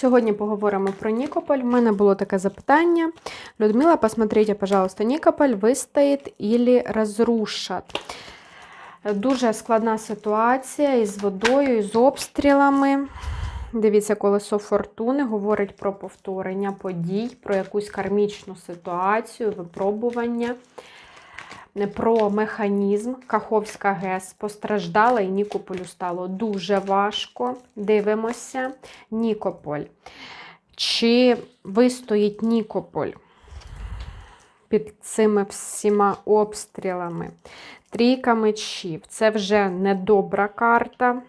Сьогодні поговоримо про Нікополь. У мене було таке запитання. Людмила, посмотрите, пожалуйста, Нікополь вистоїть или розрушать? Дуже складна ситуація із водою, із обстрілами. Дивіться, колесо фортуни говорить про повторення подій, про якусь кармічну ситуацію, випробування, про механізм. Каховська ГЕС постраждала і Нікополю стало дуже важко. Дивимося. Нікополь. Чи вистоїть Нікополь під цими всіма обстрілами? Трійка мечів. Це вже недобра карта.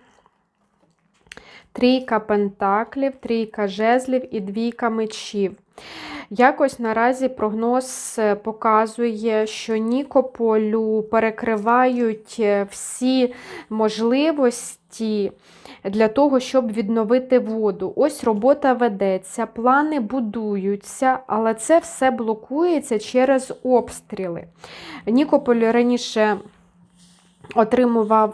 Трійка пентаклів, трійка жезлів і двійка мечів. Якось наразі прогноз показує, що Нікополю перекривають всі можливості для того, щоб відновити воду. Ось робота ведеться, плани будуються, але це все блокується через обстріли. Нікополь раніше. Отримував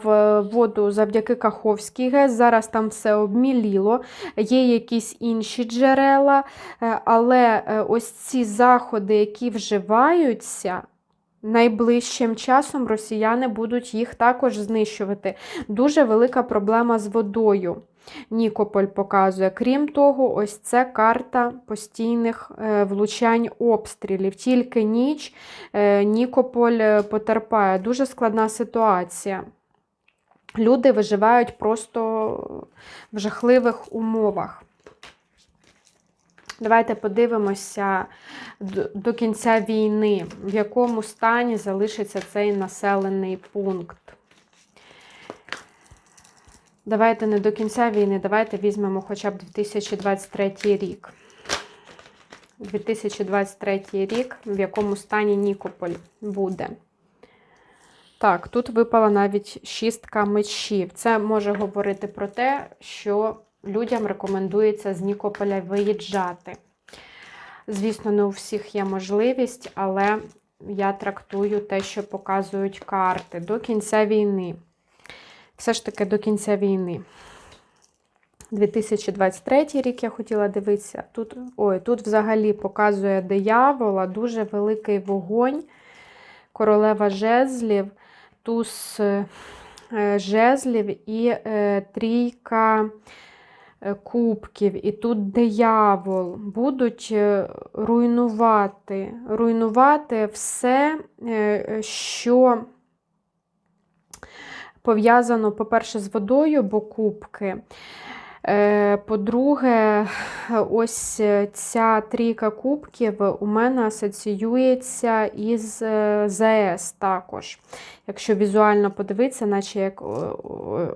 воду завдяки Каховській ГЕС. Зараз там все обміліло, є якісь інші джерела, але ось ці заходи, які вживаються, найближчим часом росіяни будуть їх також знищувати. Дуже велика проблема з водою. Нікополь показує. Крім того, ось це карта постійних влучань обстрілів. Тільки ніч Нікополь потерпає. Дуже складна ситуація. Люди виживають просто в жахливих умовах. Давайте подивимося до кінця війни, в якому стані залишиться цей населений пункт. Давайте не до кінця війни, давайте візьмемо хоча б 2023 рік. 2023 рік, в якому стані Нікополь буде. Так, тут випала навіть шістка мечів. Це може говорити про те, що людям рекомендується з Нікополя виїжджати. Звісно, не у всіх є можливість, але я трактую те, що показують карти до кінця війни. Все ж таки до кінця війни. 2023 рік я хотіла дивитися. Тут ой, тут взагалі показує диявола, дуже великий вогонь, королева жезлів, туз жезлів і е, трійка кубків. І тут диявол. Будуть руйнувати, руйнувати все, що пов'язано, по-перше, з водою, бо кубки. По-друге, ось ця трійка кубків у мене асоціюється із ЗС також. Якщо візуально подивитися, наче як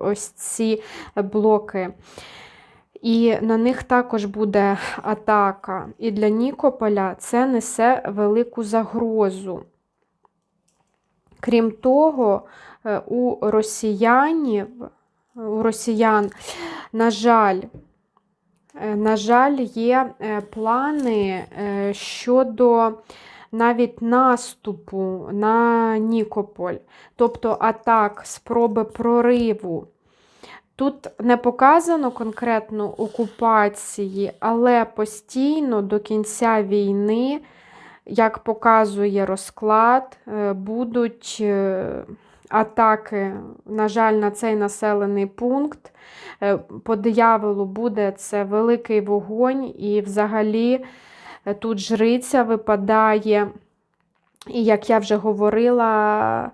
ось ці блоки. І на них також буде атака. І для Нікополя це несе велику загрозу. Крім того, у росіянів, у росіян, на жаль, на жаль, є плани щодо навіть наступу на Нікополь, тобто атак, спроби прориву. Тут не показано конкретно окупації, але постійно до кінця війни, як показує розклад, будуть атаки, на жаль, на цей населений пункт. По дияволу буде це великий вогонь, і взагалі тут жриця випадає. І, як я вже говорила,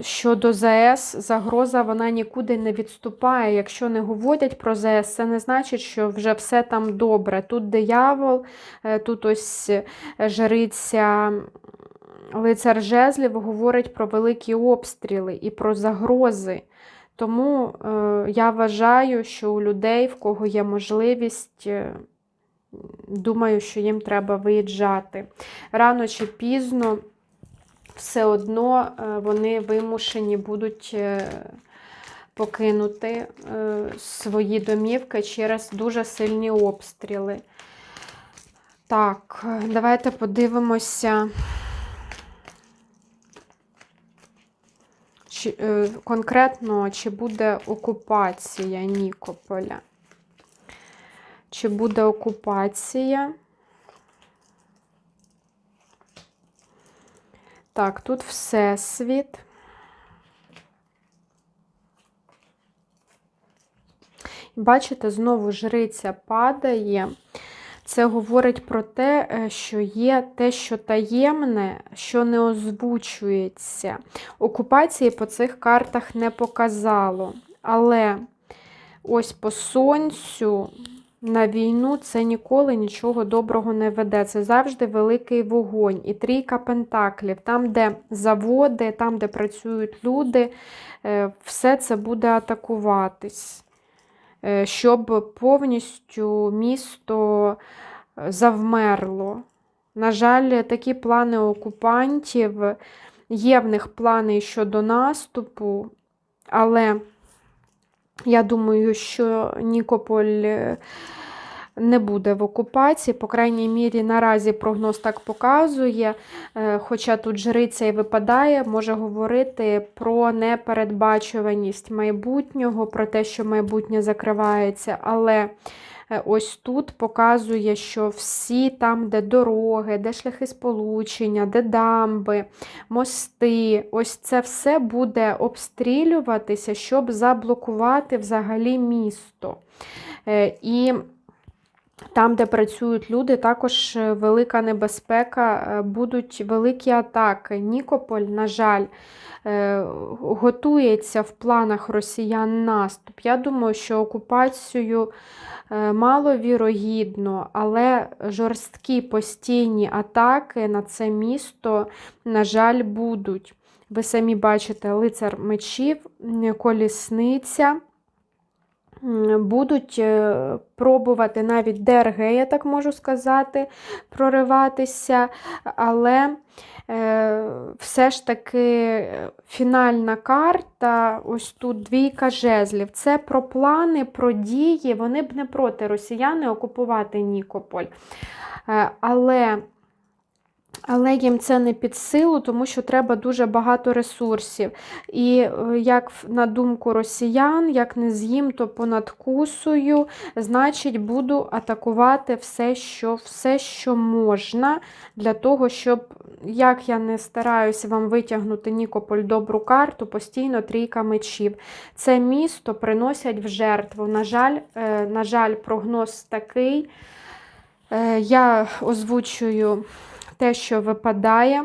щодо ЗС, загроза вона нікуди не відступає. Якщо не говорять про ЗС, це не значить, що вже все там добре. Тут диявол, тут ось жриця лицар жезлів говорить про великі обстріли і про загрози. Тому я вважаю, що у людей, в кого є можливість, Думаю, що їм треба виїжджати. Рано чи пізно все одно вони вимушені будуть покинути свої домівки через дуже сильні обстріли. Так, давайте подивимося. Чи, конкретно, чи буде окупація Нікополя. чи буде окупація. Так, тут Всесвіт. Бачите, знову жриця падає. Це говорить про те, е, що є те, що таємне, що не озвучується. Окупації по цих картах не показало. Але ось по сонцю на війну це ніколи нічого доброго не веде. Це завжди великий вогонь. І трійка пентаклів. Там, де заводи, там, де працюють люди, е, все це буде атакуватись. Е, щоб повністю місто е, завмерло. На жаль, такі плани окупантів є в них плани щодо наступу, але я думаю, що Нікополь е, не буде в окупації. По крайній мірі, наразі прогноз так показує. Е, хоча тут жриця і випадає, може говорити про непередбачуваність майбутнього, про те, що майбутнє закривається. Але е, ось тут показує, що всі там, де дороги, де шляхи сполучення, де дамби, мости, ось це все буде обстрілюватися, щоб заблокувати взагалі місто. Е, І там, де працюють люди, також е, велика небезпека, е, будуть великі атаки. Нікополь, на жаль, е, готується в планах росіян наступ. Я думаю, що окупацію маловірогідно, але жорсткі постійні атаки на це місто, на жаль, будуть. Ви самі бачите лицар мечів, колісниця будуть е, пробувати навіть ДРГ, я так можу сказати, прориватися, але е, все ж таки фінальна карта, ось тут двійка жезлів. Це про плани, про дії. Вони б не проти росіяни окупувати Нікополь. Е, але але їм це не під силу, тому що треба дуже багато ресурсів. І е, як на думку росіян, як не з'їм, то понад кусою, значить, буду атакувати все, що все, що можна, для того, щоб, як я не стараюся вам витягнути Нікополь добру карту, постійно трійка мечів. Це місто приносять в жертву. На жаль, е, на жаль, прогноз такий. Е, я озвучую те, що випадає.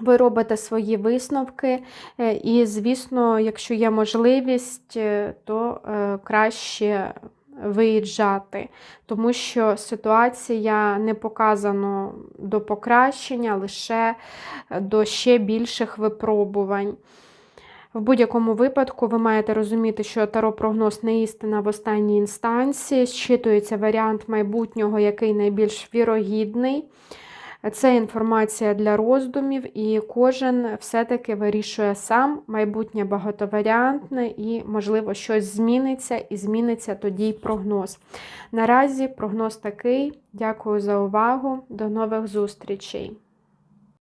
Ви робите свої висновки, е, і, звісно, якщо є можливість, е, то е, краще виїжджати, тому що ситуація не показана до покращення, лише до ще більших випробувань. В будь-якому випадку ви маєте розуміти, що таро-прогноз не істина в останній інстанції, зчитується варіант майбутнього, який найбільш вірогідний. Це інформація для роздумів, і кожен все-таки вирішує сам майбутнє багатоваріантне, і, можливо, щось зміниться, і зміниться тоді й прогноз. Наразі прогноз такий. Дякую за увагу. До нових зустрічей!